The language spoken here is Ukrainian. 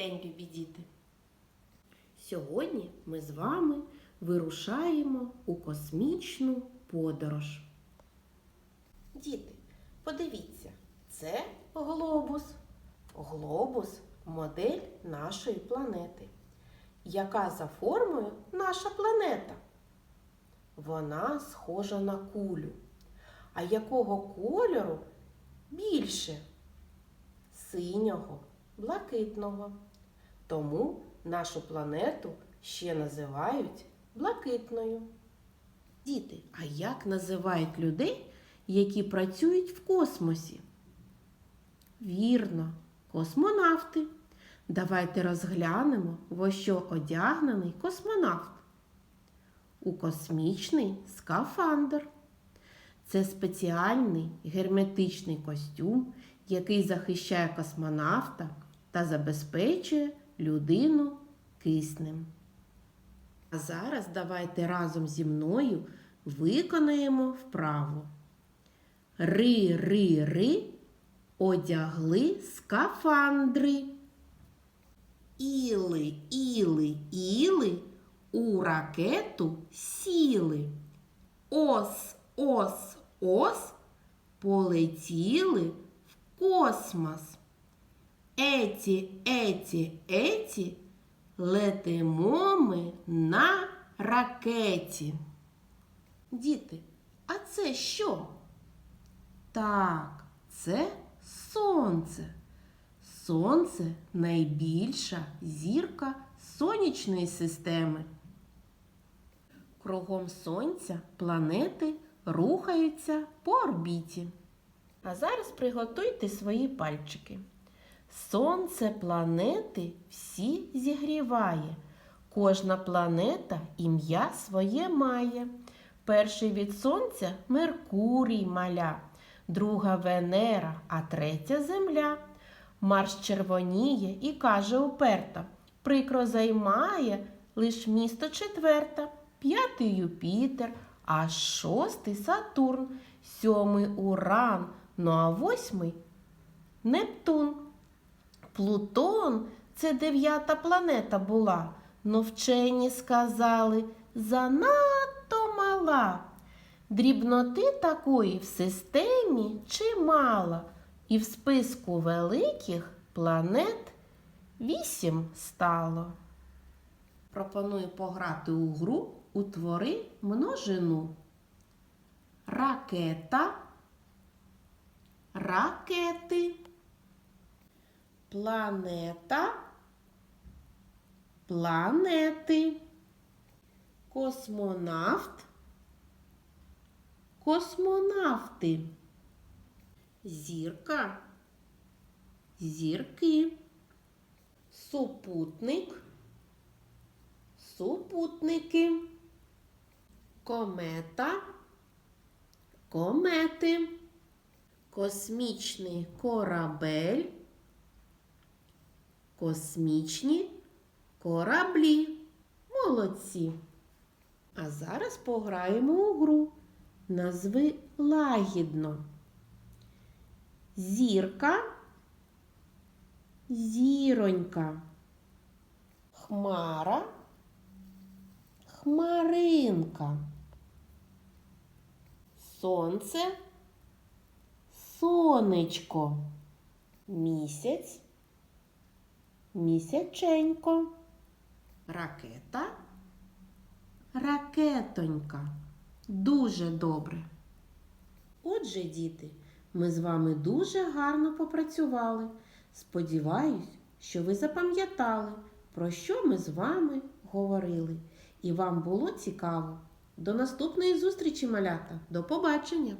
день, любі! Сьогодні ми з вами вирушаємо у космічну подорож. Діти, подивіться, це глобус. Глобус модель нашої планети. Яка за формою наша планета? Вона схожа на кулю. А якого кольору більше? Синього, блакитного. Тому нашу планету ще називають блакитною. Діти, а як називають людей, які працюють в космосі? Вірно, космонавти. Давайте розглянемо, во що одягнений космонавт. У космічний скафандр. Це спеціальний герметичний костюм, який захищає космонавта та забезпечує людину киснем. А зараз давайте разом зі мною виконаємо вправу. Ри-ри-ри одягли скафандри. Іли, іли, іли у ракету сіли. Ос, ос, ос полетіли в космос. Еті, еті, еті летимо ми на ракеті. Діти, а це що? Так, це сонце. Сонце найбільша зірка сонячної системи. Кругом сонця планети рухаються по орбіті. А зараз приготуйте свої пальчики. Сонце планети всі зігріває. Кожна планета ім'я своє має. Перший від сонця Меркурій маля, друга Венера, а третя Земля. Марс червоніє і каже уперто Прикро займає лиш місто четверта, п'ятий Юпітер, а шостий Сатурн, сьомий Уран, ну а восьмий Нептун. Плутон це дев'ята планета була, но вчені сказали занадто мала. Дрібноти такої в системі чимало, і в списку великих планет вісім стало. Пропоную пограти у гру утвори множину. Ракета, ракети, планета, планети, космонавт, космонавти, зірка, зірки, супутник, супутники, комета, комети, космічний корабель, космічні кораблі. Молодці. А зараз пограємо у гру. Назви лагідно. Зірка, зіронька, хмара, хмаринка, сонце, сонечко, місяць, місяченько, ракета, ракетонька. Дуже добре. Отже, діти, ми з вами дуже гарно попрацювали. Сподіваюсь, що ви запам'ятали, про що ми з вами говорили. І вам було цікаво. До наступної зустрічі, малята. До побачення!